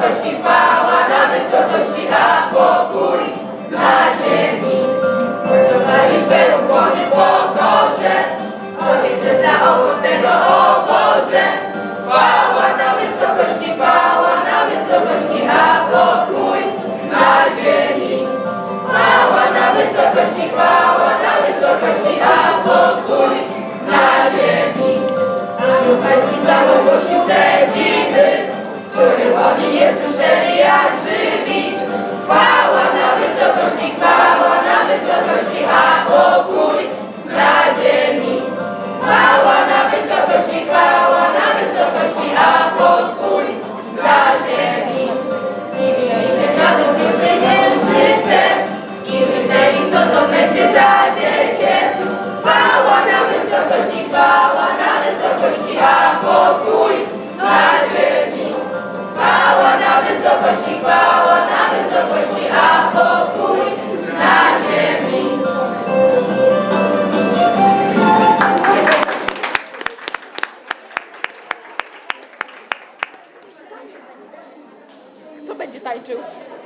wysokości chwała, na wysokości, a pokój na ziemi. Poddawali się ukłony w pokorze, koniec serca obornego, o Boże. Chwała na wysokości, chwała na wysokości, a pokój na ziemi. Chwała na wysokości, chwała na wysokości, a pokój na ziemi. Pan Pański sam ogłosił ten oni nie słyszeli jak żywi. Chwała na wysokości, chwała na wysokości, a Bogu. kto będzie tańczył?